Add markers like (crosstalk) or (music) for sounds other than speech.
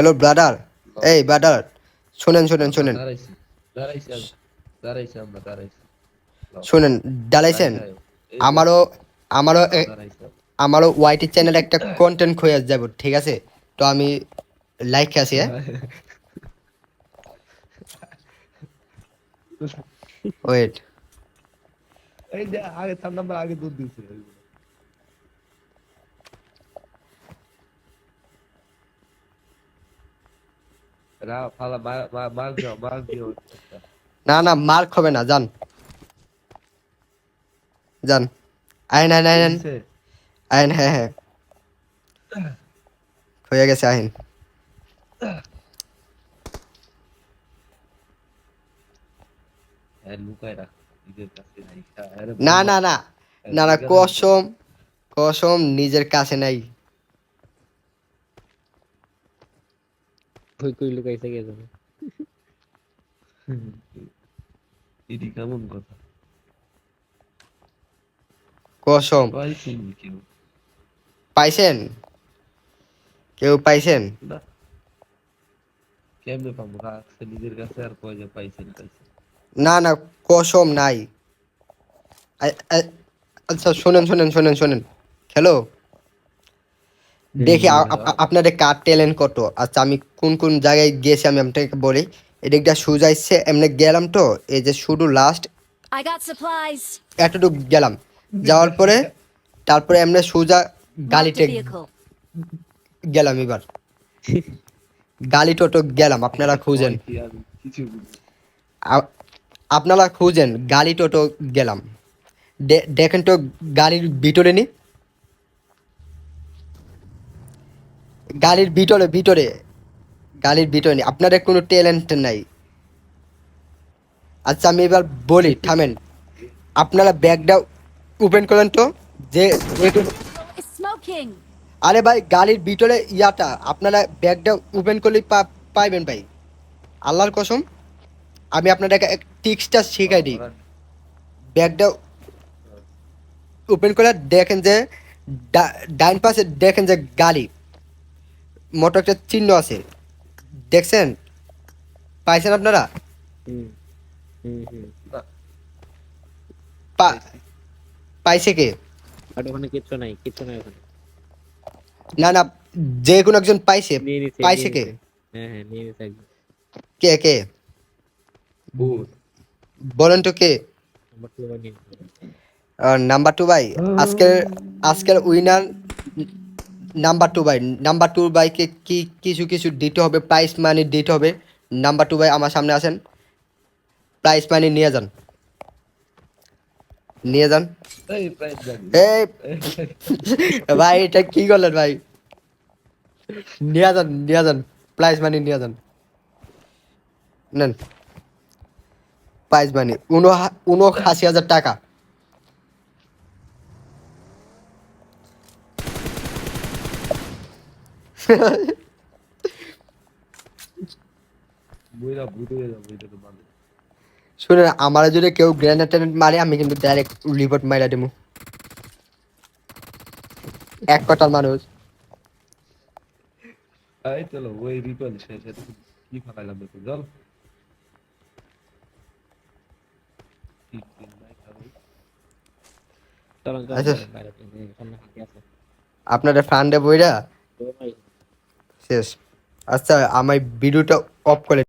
Hello brother এই brother শুনেন শুনেন শুনেন শুনেন ডালাইছেন আমারও আমারও আমারও ওয়াইটি চ্যানেলে একটা কন্টেন্ট খুঁজে যাব ঠিক আছে? তো আমি লাইক আছি হ্যাঁ? (laughs) ওয়েট এই আগে তার নাম্বার আগে দুধ দিয়েছে। না না মার্ক হবে না যান। যান। আইন আইন আইন আইন। হ্যাঁ হ্যাঁ। হয়ে গেছে। আরে না না না। না না কসম কসম নিজের কাছে নাই। কই কই লুকাইছে গেছে (laughs) এটি কেমন কথা? কসম। পাইছেন কেউ? পাইছেন? না। কেমনে পাবো? রাখছে নিজের কাছে আর কয় যে পাইছেন পাইছেন। না না কসম নাই। আচ্ছা শোনেন শোনেন শোনেন শোনেন। হ্যালো? দেখি আপনাদের কার ট্যালেন্ট কত? আচ্ছা আমি কোন কোন জায়গায় গিয়েছি আমি আপনাকে বলি। এদিকটা সুজা ইচ্ছে এমনি গেলাম তো এই যে শুধু লাস্ট এতটুকু গেলাম। যাওয়ার পরে তারপরে এমনি সোজা গালিতে গেলাম এবার। গালি টোটো গেলাম আপনারা খুঁজেন। আপনারা খুঁজেন গালি টোটো গেলাম। দেখেন তো গাড়ির ভিতরে নি। গাড়ির ভিতরে ভিতরে। গাড়ির ভিতরে নি আপনাদের কোনো ট্যালেন্ট নাই। আচ্ছা আমি এবার বলি থামেন। আপনারা ব্যাগটা ওপেন করেন তো? যে. আরে ভাই গালির ভিতরে ইয়াটা। আপনারা ব্যাগটা ওপেন করলেই পাইবেন ভাই। আল্লাহর কসম আমি আপনাদেরকে টিক্সটা শিখাই দিই। ব্যাগটা ওপেন করে দেখেন যে ডাইন পাশে দেখেন যে গালি। মোটর একটা চিহ্ন আছে। দেখছেন? পাইছেন আপনারা? পাইছে কে? ওখানে কিচ্ছু নাই কিচ্ছু নাই ওখানে। না না যে কোনো একজন পাইছে। পাইছে কে? হ্যাঁ হ্যাঁ একদম কে কে? বলেন তো কে? নাম্বার টু ভাই আজকের আজকের উইনার নাম্বার টু ভাই নাম্বার টু ভাইকে কি কিছু কিছু দিতে হবে প্রাইস মানি দিতে হবে। নাম্বার টু ভাই আমার সামনে আসেন। প্রাইস মানি নিয়ে যান। নিয়ে যান। এই ভাই এটা কি করলেন ভাই? নিয়ে যান নিয়ে যান। প্রাইস মানি নিয়ে যান। নেন। প্রাইস মানি উনো উনআশি হাজার টাকা বইরা ভূত হয়ে যাব এটা তো মানে শুনে আমার যদি কেউ গ্রেনেড টেনেড মারে আমি কিন্তু ডাইরেক্ট রিপোর্ট মাইরা দেবো এক কটার মানুষ। এই চলো ওই রিপেল শেষ কি দেখো আচ্ছা। আপনাদের ফান্ডে বইরা? শেষ। আচ্ছা আমার ভিডিওটা অফ করে